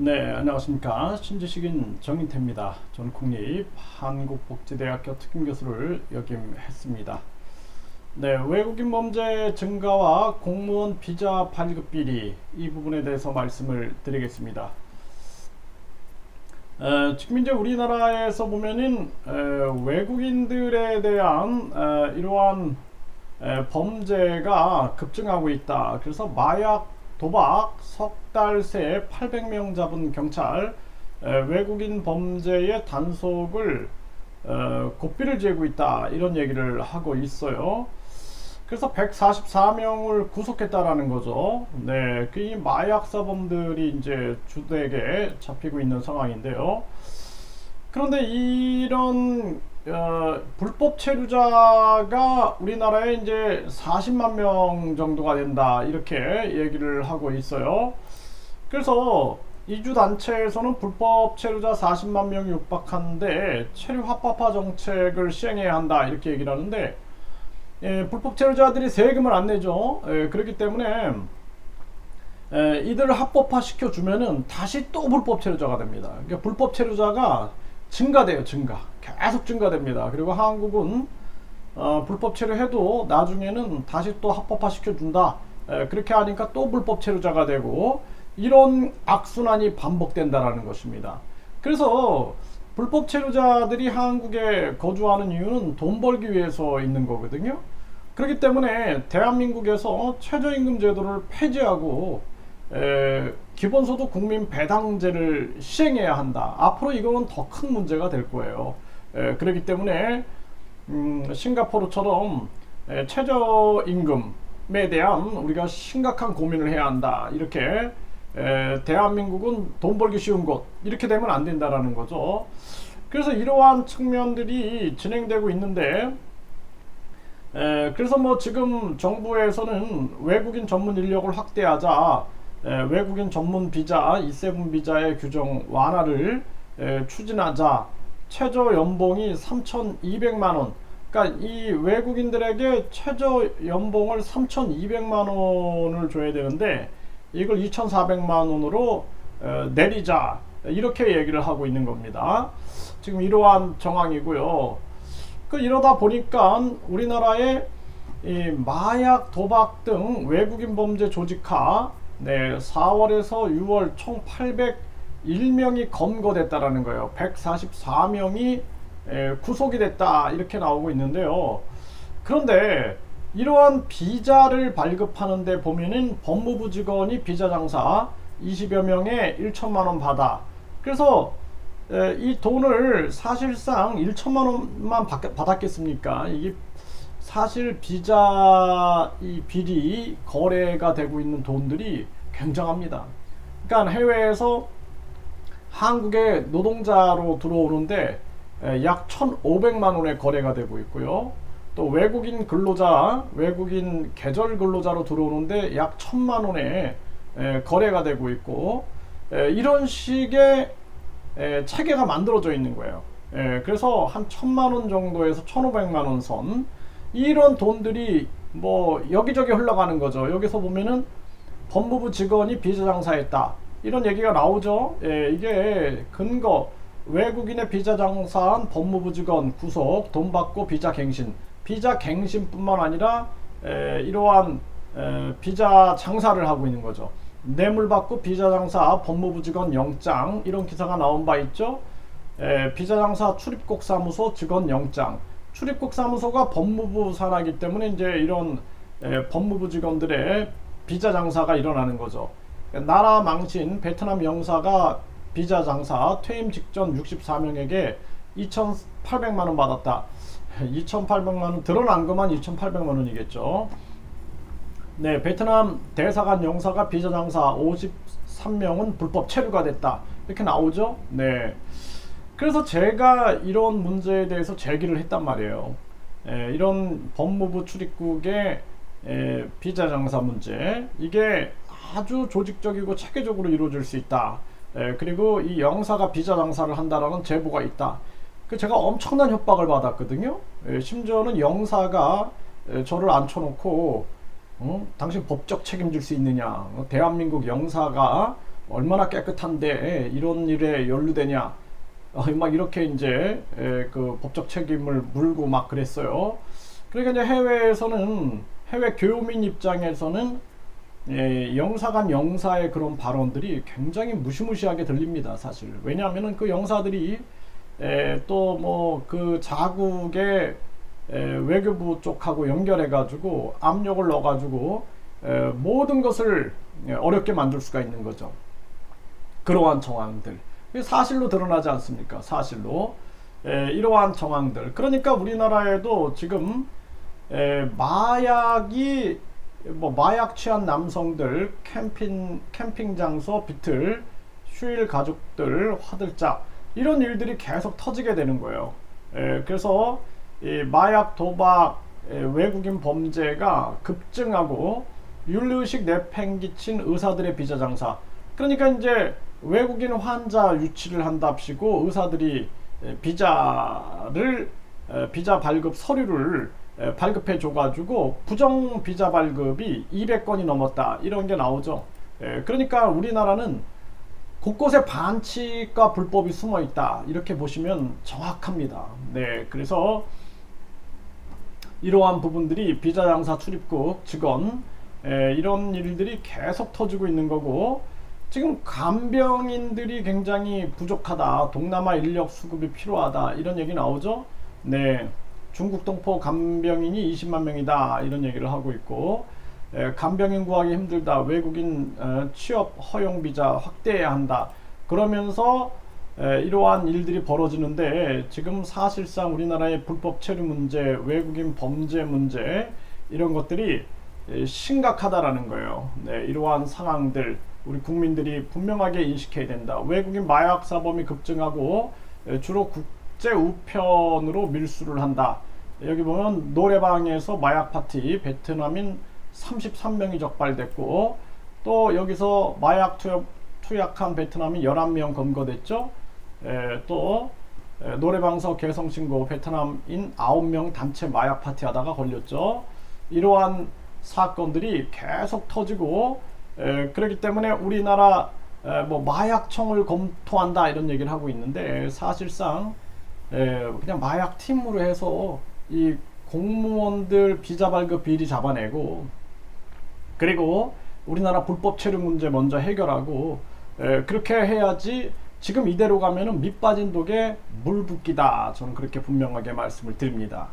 네, 안녕하십니까. 신지식인 정인태입니다. 전 국립 한국복지대학교 특임교수를 역임했습니다. 네, 외국인 범죄 증가와 공무원 비자 발급 비리 이 부분에 대해서 말씀을 드리겠습니다. 에, 지금 이제 우리나라에서 보면은 에, 외국인들에 대한 에, 이러한 에, 범죄가 급증하고 있다. 그래서 마약, 도박, 석달 새 800명 잡은 경찰 에, 외국인 범죄의 단속을 어, 고삐를 지고 있다 이런 얘기를 하고 있어요. 그래서 144명을 구속했다라는 거죠. 네, 그 이 마약 사범들이 이제 주되게 잡히고 있는 상황인데요. 그런데 이런 어, 불법 체류자가 우리나라에 이제 40만 명 정도가 된다 이렇게 얘기를 하고 있어요. 그래서 이주 단체에서는 불법 체류자 40만 명이 육박하는데 체류 합법화 정책을 시행해야 한다 이렇게 얘기를 하는데 예, 불법 체류자들이 세금을 안 내죠. 예, 그렇기 때문에 예, 이들을 합법화 시켜 주면은 다시 또 불법 체류자가 됩니다. 그러니까 불법 체류자가 증가돼요, 증가. 계속 증가됩니다. 그리고 한국은 어, 불법 체류해도 나중에는 다시 또 합법화 시켜준다. 에, 그렇게 하니까 또 불법 체류자가 되고 이런 악순환이 반복된다라는 것입니다. 그래서 불법 체류자들이 한국에 거주하는 이유는 돈 벌기 위해서 있는 거거든요. 그렇기 때문에 대한민국에서 최저임금 제도를 폐지하고 에, 기본소득 국민 배당제를 시행해야 한다. 앞으로 이거는 더 큰 문제가 될 거예요. 에, 그렇기 때문에 음, 싱가포르처럼 에, 최저임금에 대한 우리가 심각한 고민을 해야 한다. 이렇게 에, 대한민국은 돈 벌기 쉬운 곳 이렇게 되면 안 된다라는 거죠. 그래서 이러한 측면들이 진행되고 있는데 에, 그래서 뭐 지금 정부에서는 외국인 전문 인력을 확대하자 에, 외국인 전문 비자 E7 비자의 규정 완화를 에, 추진하자 최저 연봉이 3,200만 원. 그러니까 이 외국인들에게 최저 연봉을 3,200만 원을 줘야 되는데 이걸 2,400만 원으로 에, 내리자 이렇게 얘기를 하고 있는 겁니다. 지금 이러한 정황이고요. 그 이러다 보니까 우리나라에 이 마약, 도박 등 외국인 범죄 조직화 네, 4월에서 6월 총 801명이 검거됐다라는 거예요. 144명이 구속이 됐다 이렇게 나오고 있는데요. 그런데 이러한 비자를 발급하는데 보면은 법무부 직원이 비자 장사 20여 명에 1천만 원 받아. 그래서 에, 이 돈을 사실상 1천만 원만 받, 받았겠습니까? 이게 사실 비자 이 비리 거래가 되고 있는 돈들이 굉장합니다. 그러니까 해외에서 한국에 노동자로 들어오는데 에, 약 1,500만 원의 거래가 되고 있고요. 또 외국인 근로자, 외국인 계절 근로자로 들어오는데 약 1,000만 원의 에, 거래가 되고 있고 에, 이런 식의 에, 체계가 만들어져 있는 거예요. 에, 그래서 한 천만 원 정도에서 천오백만 원 선 이런 돈들이 뭐 여기저기 흘러가는 거죠. 여기서 보면은 법무부 직원이 비자 장사했다 이런 얘기가 나오죠. 예, 이게 근거 외국인의 비자 장사한 법무부 직원 구속 돈 받고 비자 갱신 비자 갱신뿐만 아니라 에, 이러한 에, 비자 장사를 하고 있는 거죠. 뇌물 받고 비자 장사 법무부 직원 영장 이런 기사가 나온 바 있죠. 에, 비자 장사 출입국 사무소 직원 영장. 출입국 사무소가 법무부 산하기 때문에 이제 이런 에, 법무부 직원들의 비자 장사가 일어나는 거죠. 나라 망신 베트남 영사가 비자 장사 퇴임 직전 64명에게 2,800만 원 받았다. 2,800만 원 드러난 것만 2,800만 원이겠죠. 네, 베트남 대사관 영사가 비자 장사 53명은 불법 체류가 됐다. 이렇게 나오죠? 네. 그래서 제가 이런 문제에 대해서 제기를 했단 말이에요. 에, 이런 법무부 출입국의 에, 비자 장사 문제 이게 아주 조직적이고 체계적으로 이루어질 수 있다. 에, 그리고 이 영사가 비자 장사를 한다라는 제보가 있다. 그 제가 엄청난 협박을 받았거든요. 에, 심지어는 영사가 에, 저를 앉혀놓고 어? 당신 법적 책임질 수 있느냐? 어, 대한민국 영사가 얼마나 깨끗한데 이런 일에 연루되냐 어, 막 이렇게 이제 에, 그 법적 책임을 물고 막 그랬어요. 그러니까 이제 해외에서는 해외 교민 입장에서는 예, 영사 간 영사의 그런 발언들이 굉장히 무시무시하게 들립니다, 사실. 왜냐하면은 그 영사들이 또 뭐 그 자국의 에, 외교부 쪽하고 연결해 가지고 압력을 넣어 가지고 에, 모든 것을 예, 어렵게 만들 수가 있는 거죠. 그러한 정황들. 사실로 드러나지 않습니까? 사실로. 에, 이러한 정황들. 그러니까 우리나라에도 지금 에, 마약이 뭐 마약 취한 남성들 캠핑 캠핑 장소 비틀 휴일 가족들 화들짝 이런 일들이 계속 터지게 되는 거예요. 에, 그래서 이 마약 도박 에, 외국인 범죄가 급증하고 윤리의식 내팽기친 의사들의 비자 장사. 그러니까 이제 외국인 환자 유치를 한답시고 의사들이 에, 비자를 에, 비자 발급 서류를 에, 발급해 줘가지고 부정 비자 발급이 200건이 넘었다 이런 게 나오죠. 에, 그러니까 우리나라는 곳곳에 반칙과 불법이 숨어 있다 이렇게 보시면 정확합니다. 네, 그래서 이러한 부분들이 비자 장사 출입국 직원 에, 이런 일들이 계속 터지고 있는 거고 지금 간병인들이 굉장히 부족하다. 동남아 인력 수급이 필요하다. 이런 얘기 나오죠? 네. 중국 동포 간병인이 20만 명이다. 이런 얘기를 하고 있고. 에, 간병인 구하기 힘들다. 외국인 어, 취업 허용 비자 확대해야 한다. 그러면서 에, 이러한 일들이 벌어지는데 지금 사실상 우리나라의 불법 체류 문제, 외국인 범죄 문제 이런 것들이 에, 심각하다라는 거예요. 네, 이러한 상황들 우리 국민들이 분명하게 인식해야 된다. 외국인 마약 사범이 급증하고 에, 주로 국제 우편으로 밀수를 한다. 여기 보면 노래방에서 마약 파티 베트남인 33명이 적발됐고 또 여기서 마약 투약, 투약 한 베트남인 11명 검거됐죠. 에, 또 에, 노래방서 개성 신고 베트남인 9명 단체 마약 파티 하다가 걸렸죠. 이러한 사건들이 계속 터지고 에, 그렇기 때문에 우리나라 에, 뭐 마약청을 검토한다 이런 얘기를 하고 있는데 사실상 에, 그냥 마약 팀으로 해서 이 공무원들 비자 발급 비리 잡아내고 그리고 우리나라 불법 체류 문제 먼저 해결하고 에, 그렇게 해야지 지금 이대로 가면은 밑 빠진 독에 물 붓기다. 저는 그렇게 분명하게 말씀을 드립니다.